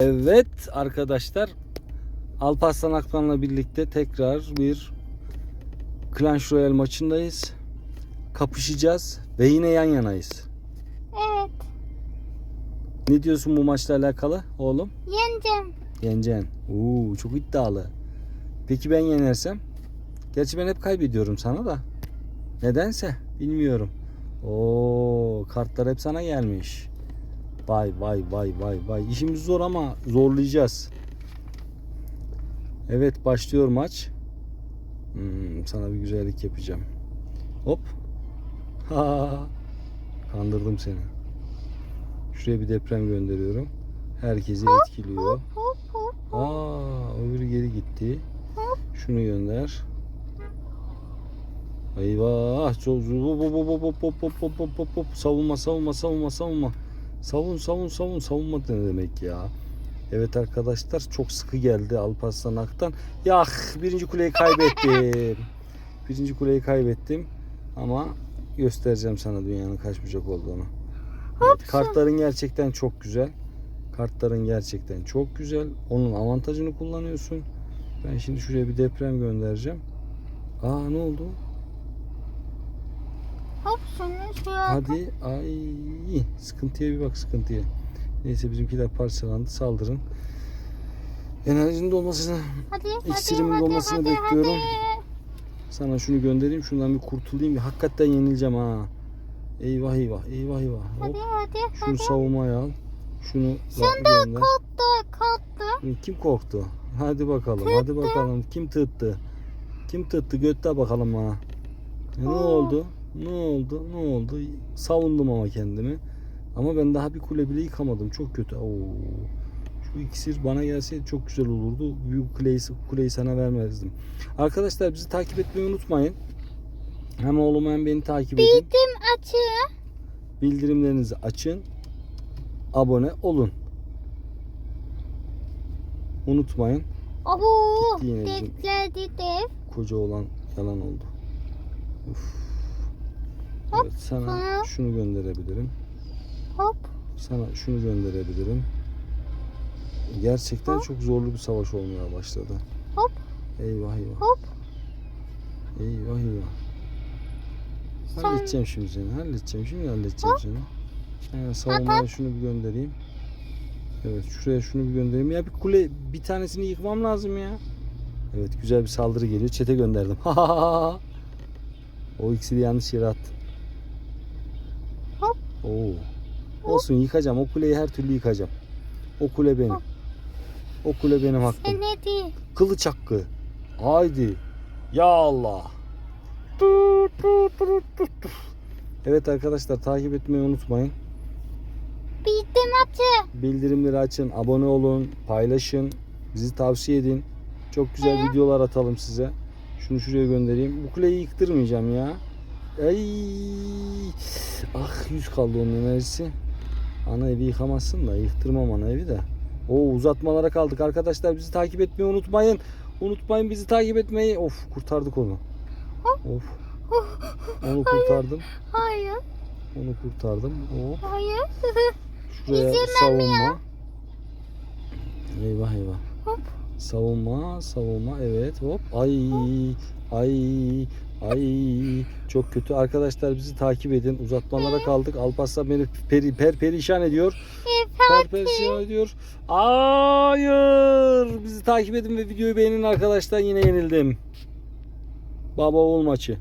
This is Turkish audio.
Evet arkadaşlar Alparslan Akman'la birlikte tekrar bir Clash Royale maçındayız. Kapışacağız ve yine yan yanayız. Evet. Ne diyorsun bu maçla alakalı oğlum? Yeneceğim. Yeneceksin. Oo, çok iddialı. Peki ben yenersem? Gerçi ben hep kaybediyorum sana da. Nedense bilmiyorum. Oo, kartlar hep sana gelmiş. Vay vay vay vay vay. İşimiz zor ama zorlayacağız. Evet başlıyor maç. Hmm, sana bir güzellik yapacağım. Hop. Ha. Kandırdım seni. Şuraya bir deprem gönderiyorum. Herkesi etkiliyor. Aa, öbürü geri gitti. Şunu gönder. Eyvah. Çok hop hop hop hop hop hop hop hop hop. Savunma savunma savunma savunma. Savun savun savun savunma ne demek ya? Evet arkadaşlar çok sıkı geldi Alparslan Ak'tan. Yah birinci kuleyi kaybettim. birinci kuleyi kaybettim. Ama göstereceğim sana dünyanın kaç bucak olduğunu. Evet, kartların gerçekten çok güzel. Kartların gerçekten çok güzel. Onun avantajını kullanıyorsun. Ben şimdi şuraya bir deprem göndereceğim. Aa ne oldu? Hop şunu şuraya. Hadi ay sıkıntıya bir bak sıkıntıya. Neyse bizimkiler parçalandı saldırın. Enerjinin dolmasını Hadi hadi İksirimin hadi dolmasını hadi, bekliyorum. Hadi. sana şunu göndereyim şundan bir kurtulayım. Bir hakikaten yenileceğim ha. Eyvah eyvah eyvah eyvah. Hop. Hadi hadi Şunu hadi. savunmaya al. Şunu de gönder. kalktı kalktı. Kim korktu? Hadi bakalım. Hadi bakalım. Kim tıttı? Kim tıttı? Götte bakalım bana. E, ne oldu? Ne oldu? Ne oldu? Savundum ama kendimi. Ama ben daha bir kule bile yıkamadım. Çok kötü. Oo. Şu iksir bana gelseydi çok güzel olurdu. Büyük kuleyi, kuleyi sana vermezdim. Arkadaşlar bizi takip etmeyi unutmayın. Hem oğlumu hem beni takip edin. Bildim açı. Bildirimlerinizi açın. Abone olun. Unutmayın. Abo. Gitti yine bizim. Koca olan yalan oldu. Uf. Hop, Evet, sana sonra- şunu gönderebilirim. Hop. Sana şunu gönderebilirim. Gerçekten çok zorlu bir savaş olmaya başladı. Hop. Eyvah eyvah. Hop. Eyvah eyvah. Sen- Halledeceğim şimdi seni. Halledeceğim. Şimdi halledeceğim seni. Hemen savunmaya şunu bir göndereyim. Evet şuraya şunu bir göndereyim. Ya bir kule bir tanesini yıkmam lazım ya. Evet güzel bir saldırı geliyor. Çete gönderdim. o iksiri yanlış yere attım. Oo. Olsun yıkacağım. O kuleyi her türlü yıkacağım. O kule benim. O kule benim hakkım. Ne değil. Kılıç hakkı. Haydi. Ya Allah. Evet arkadaşlar takip etmeyi unutmayın. Bildim açı. Bildirimleri açın, abone olun, paylaşın, bizi tavsiye edin. Çok güzel videolar atalım size. Şunu şuraya göndereyim. Bu kuleyi yıktırmayacağım ya. Ay, ah yüz kaldı onun enerjisi. Ana evi yıkamazsın da yıktırmam ana evi de. O uzatmalara kaldık arkadaşlar bizi takip etmeyi unutmayın. Unutmayın bizi takip etmeyi. Of kurtardık onu. Of. Onu kurtardım. Hayır. Onu kurtardım. Hop. Hayır. Şuraya İzlemem savunma. Eyvah eyvah. Hop. Savunma, savunma. Evet, hop. Ay, ay, ay. Çok kötü. Arkadaşlar bizi takip edin. Uzatmalara kaldık. Alparslan beni peri, per perişan ediyor. Per perişan ediyor. Hayır. Bizi takip edin ve videoyu beğenin arkadaşlar. Yine yenildim. Baba oğul maçı.